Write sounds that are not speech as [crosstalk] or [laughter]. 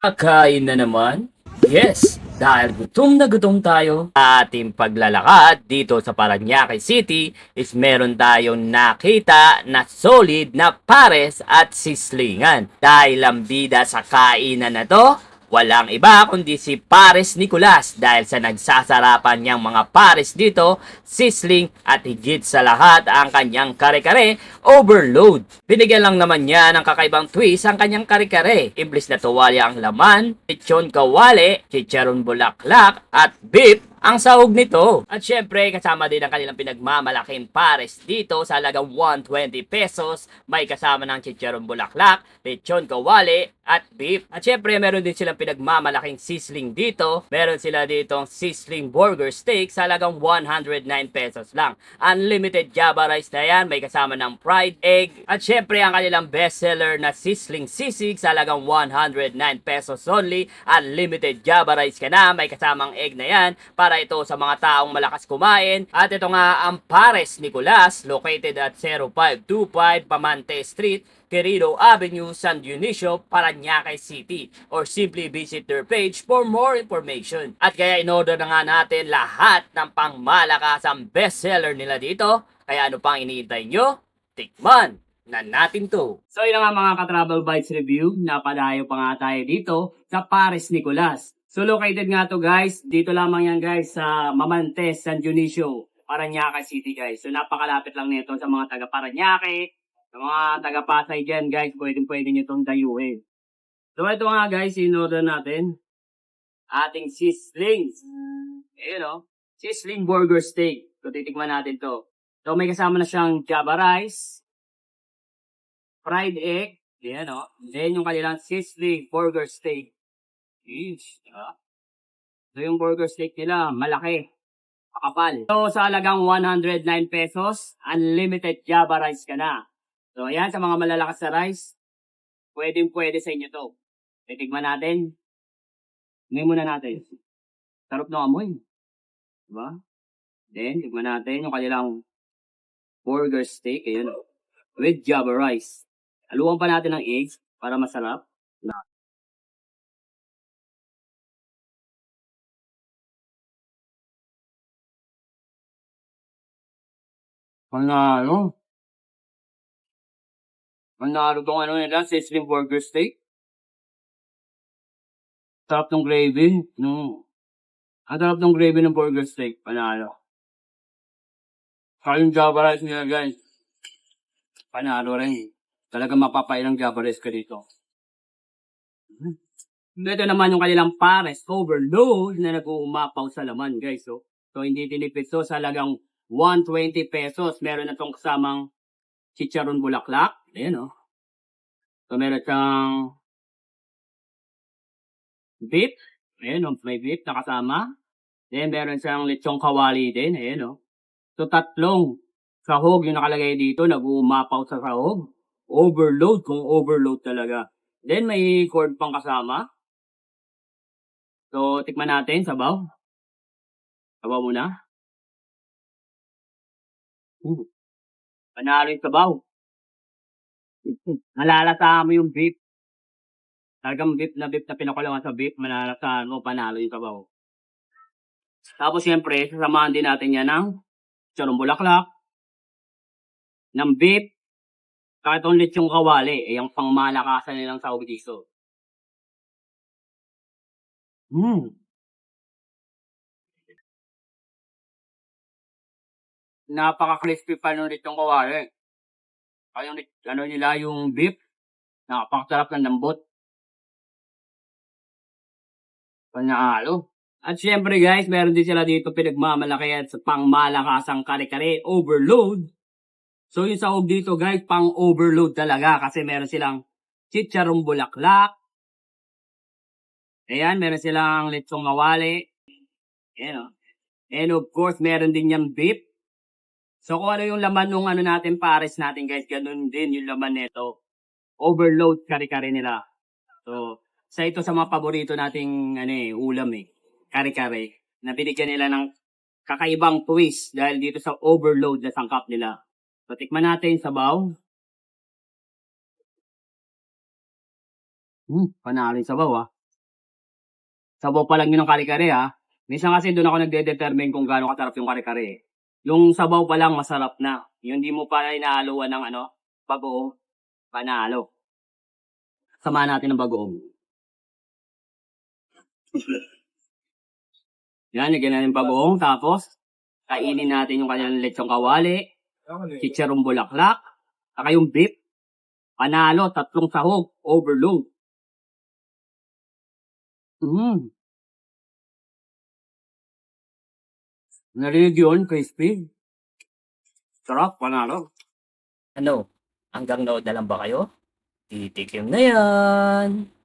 Kakain na naman? Yes, dahil gutom na gutom tayo. Ating paglalakad dito sa Paranaque City is meron tayong nakita na solid na pares at sislingan. Dahil ang bida sa kainan na to, walang iba kundi si Pares Nicolas dahil sa nagsasarapan niyang mga pares dito, sisling at higit sa lahat ang kanyang kare-kare, overload. Binigyan lang naman niya ng kakaibang twist ang kanyang kare-kare. Imblis na tuwalya ang laman, lechon kawale, chicharon bulaklak at beef ang sahog nito. At syempre, kasama din ang kanilang pinagmamalaking pares dito sa halagang 120 pesos. May kasama ng chicharon bulaklak, lechon kawale, at beef. At syempre, meron din silang pinagmamalaking sisling dito. Meron sila ditong sisling burger steak sa halagang 109 pesos lang. Unlimited java rice na yan, may kasama ng fried egg. At syempre, ang kanilang bestseller na sisling sisig sa halagang 109 pesos only. Unlimited java rice ka na, may kasamang egg na yan para ito sa mga taong malakas kumain. At ito nga ang Pares Nicolas, located at 0525 Pamante Street, Querido Avenue, San Dionisio, Paranaque City. Or simply visit their page for more information. At kaya in-order na nga natin lahat ng pangmalakasang bestseller nila dito. Kaya ano pang iniintay nyo? Tikman na natin to. So yun nga mga ka-Travel Bites Review, napadayo pa nga tayo dito sa Paris Nicolas. So located nga to guys, dito lamang yan guys sa Mamantes, San Dionisio, Paranaque City guys. So napakalapit lang nito sa mga taga Paranaque, sa mga taga Pasay dyan guys, pwedeng pwede nyo itong dayuhin. So ito nga guys, in-order natin ating sislings. Ayun o, sisling burger steak. So titikman natin to. So may kasama na siyang java rice, fried egg, yan o. Then yung kanilang sisling burger steak. Yeesh, diba? So yung burger steak nila, malaki. Makapal. So sa halagang 109 pesos, unlimited java rice ka na. So ayan, sa mga malalakas na rice, pwedeng pwede sa inyo to. Titigman natin. Ngayon muna natin. Sarap ng amoy. Diba? Then, tignan natin yung kanilang burger steak. Ayun. oh. With java rice. Haluan pa natin ng eggs para masarap. Na. Panalo. Panalo tong ano nila, sizzling burger steak. Sarap ng gravy. No. Ang sarap ng gravy ng burger steak. Panalo. Saka yung java rice nila guys. Panalo rin. Talaga mapapain ng java rice ka dito. Hmm. Ito naman yung kanilang pares overload na nag-uumapaw sa laman guys. So, so hindi tinipid to sa halagang 120 pesos. Meron na tong kasamang chicharon bulaklak. Ayan o. So meron siyang beef. Ayan o, may beef na kasama. Then meron siyang lechong kawali din. Ayan o. So tatlong sahog yung nakalagay dito. Nag-uumapaw sa sahog. Overload kung overload talaga. Then may cord pang kasama. So tikman natin sabaw. Sabaw muna. Hmm. Panalo yung sabaw. Nalalasa mo yung beef. Talagang beef na beef na pinakulangan sa beef, malalasa mo, panalo yung sabaw. Tapos siyempre, sasamahan din natin yan ng charong bulaklak, ng beef, saka itong lechong kawali, eh, yung pangmalakasan nilang sahog dito. Hmm. Napaka-crispy pa nung lechong kawali. Lit- ano nila, yung beef, napakasarap ng lambot. Panalo. At syempre guys, meron din sila dito pinagmamalaki at sa pangmalakasang kare-kare, overload. So yung sahog dito guys, pang overload talaga kasi meron silang chicharong bulaklak. Ayan, meron silang lechong mawali. Ayan o. And of course, meron din yung beef. So kung ano yung laman nung ano natin, pares natin guys, ganun din yung laman nito. Overload kare-kare nila. So, sa ito sa mga paborito nating ano eh, ulam eh, kare-kare, na binigyan nila ng kakaibang twist dahil dito sa overload na sangkap nila. So, tikman natin sa sabaw. Hmm, panalo yung sabaw ah. Sabaw pa lang yun ng kare-kare ha. Minsan kasi doon ako nagde-determine kung gaano kasarap yung kare-kare. Yung sabaw pa lang masarap na. Yung di mo pa inahaluan ng ano, bagoong, panalo. Samahan natin ng bagoong. [laughs] Yan, lagyan natin bagoong. Tapos, kainin natin yung kanyang lechong kawali, chicharong bulaklak, saka yung beef. Panalo, tatlong sahog, overload. Mm. Narinig yun, crispy. Sarap, panalo. Ano? Hanggang nood na lang ba kayo? Titikim na yan!